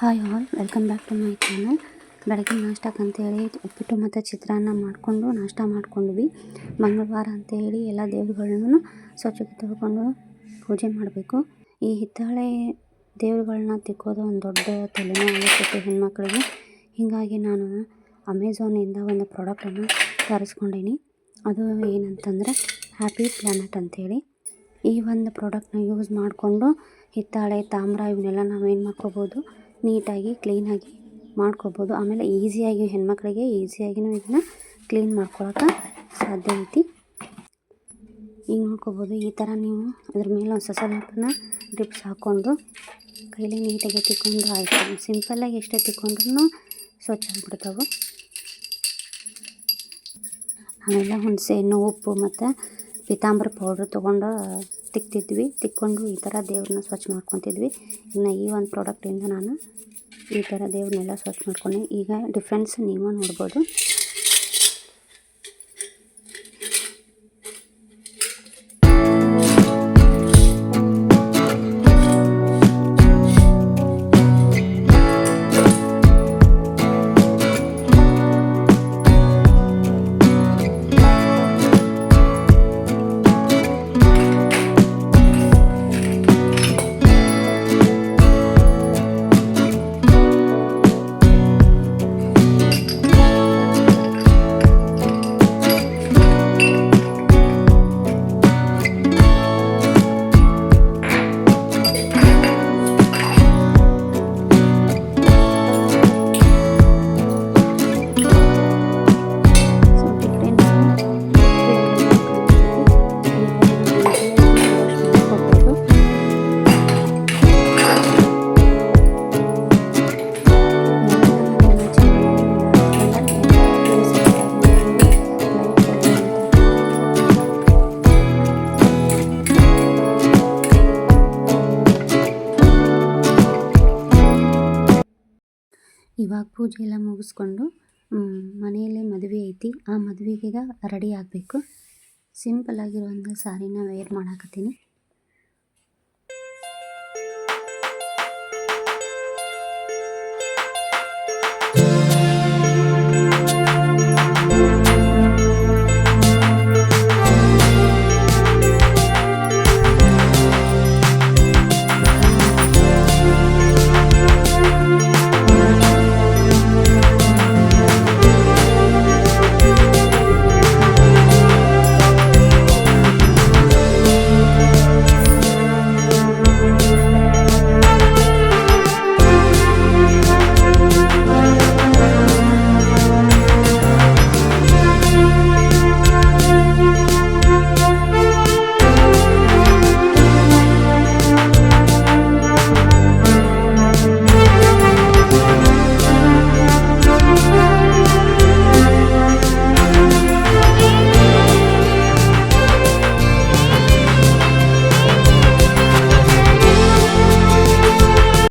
Hi all welcome back to my channel ಬೆಳಗ್ಗೆ ನಾಷ್ಟಕ್ಕೆ ಅಂತೇಳಿ ಉಪ್ಪಿಟ್ಟು ಮತ್ತು ಚಿತ್ರಾನ್ನ ಮಾಡಿಕೊಂಡು ನಾಷ್ಟ ಮಾಡ್ಕೊಂಡ್ವಿ. ಮಂಗಳವಾರ ಅಂತೇಳಿ ಎಲ್ಲ ದೇವ್ರುಗಳ್ನೂ ಸ್ವಚ್ಛಕ್ಕೆ ತೊಳ್ಕೊಂಡು ಪೂಜೆ ಮಾಡಬೇಕು. ಈ ಹಿತ್ತಾಳೆ ದೇವರುಗಳನ್ನ ತಿಕ್ಕೋದು ಒಂದು ದೊಡ್ಡ ತಲೆನೋವು ಆಗಿರ್ತೈತೆ ಹೆಣ್ಮಕ್ಳಿಗೆ. ಹೀಗಾಗಿ ನಾನು ಅಮೆಝಾನಿಂದ ಒಂದು ಪ್ರಾಡಕ್ಟನ್ನು ತರಿಸ್ಕೊಂಡೀನಿ. ಅದು ಏನಂತಂದರೆ ಹ್ಯಾಪಿ ಪ್ಲ್ಯಾನೆಟ್ ಅಂತೇಳಿ. ಈ ಒಂದು ಪ್ರಾಡಕ್ಟ್ನ ಯೂಸ್ ಮಾಡಿಕೊಂಡು ಹಿತ್ತಾಳೆ, ತಾಮ್ರ, ಇವನ್ನೆಲ್ಲ ನಾವೇನು ಮಾಡ್ಕೋಬೋದು? ನೀಟಾಗಿ ಕ್ಲೀನಾಗಿ ಮಾಡ್ಕೋಬೋದು. ಆಮೇಲೆ ಈಸಿಯಾಗಿ ಹೆಣ್ಮಕ್ಳಿಗೆ ಈಸಿಯಾಗಿಯೂ ಇದನ್ನು ಕ್ಲೀನ್ ಮಾಡ್ಕೊಳಕ್ಕೆ ಸಾಧ್ಯ ಐತಿ. ಈಗ ನೋಡ್ಕೋಬೋದು, ಈ ಥರ ನೀವು ಅದ್ರ ಮೇಲೆ ಒಂದು ಸ್ವಲ್ಪನ ಡ್ರಿಪ್ಸ್ ಹಾಕ್ಕೊಂಡು ಕೈಲಿ ನೀಟಾಗಿ ತಿಕ್ಕೊಂಡು ಆಯಿತು. ಸಿಂಪಲ್ಲಾಗಿ ಎಷ್ಟೇ ತಿಕ್ಕೊಂಡ್ರೂ ಸ್ವಚ್ಛ ಆಗಿಬಿಡ್ತಾವೆ. ಆಮೇಲೆ ಹುಣಸೆ, ಹಣ್ಣು, ಉಪ್ಪು ಮತ್ತು ಪೀತಾಂಬರ ಪೌಡ್ರ್ ತೊಗೊಂಡು ತಿಕ್ತಿದ್ವಿ, ತಿಕ್ಕೊಂಡು ಈ ಥರ ದೇವ್ರನ್ನ ಸ್ವಚ್ಛ ಮಾಡ್ಕೊತಿದ್ವಿ. ಇನ್ನು ಈ ಒಂದು ಪ್ರಾಡಕ್ಟಿಂದ ನಾನು ಈ ಥರ ದೇವ್ರನ್ನೆಲ್ಲ ಸ್ವಚ್ಛ ಮಾಡ್ಕೊಂಡೆ. ಈಗ ಡಿಫ್ರೆನ್ಸ್ ನೀವು ನೋಡ್ಬೋದು. ಇವಾಗ ಪೂಜೆ ಎಲ್ಲ ಮುಗಿಸ್ಕೊಂಡು ಮನೆಯಲ್ಲೇ ಮದುವೆ ಐತಿ. ಆ ಮದುವೆಗೀಗ ರೆಡಿ ಆಗಬೇಕು. ಸಿಂಪಲ್ ಆಗಿರುವಂಥ ಸ್ಯಾರಿನ ವೇರ್ ಮಾಡಾಕತ್ತೀನಿ.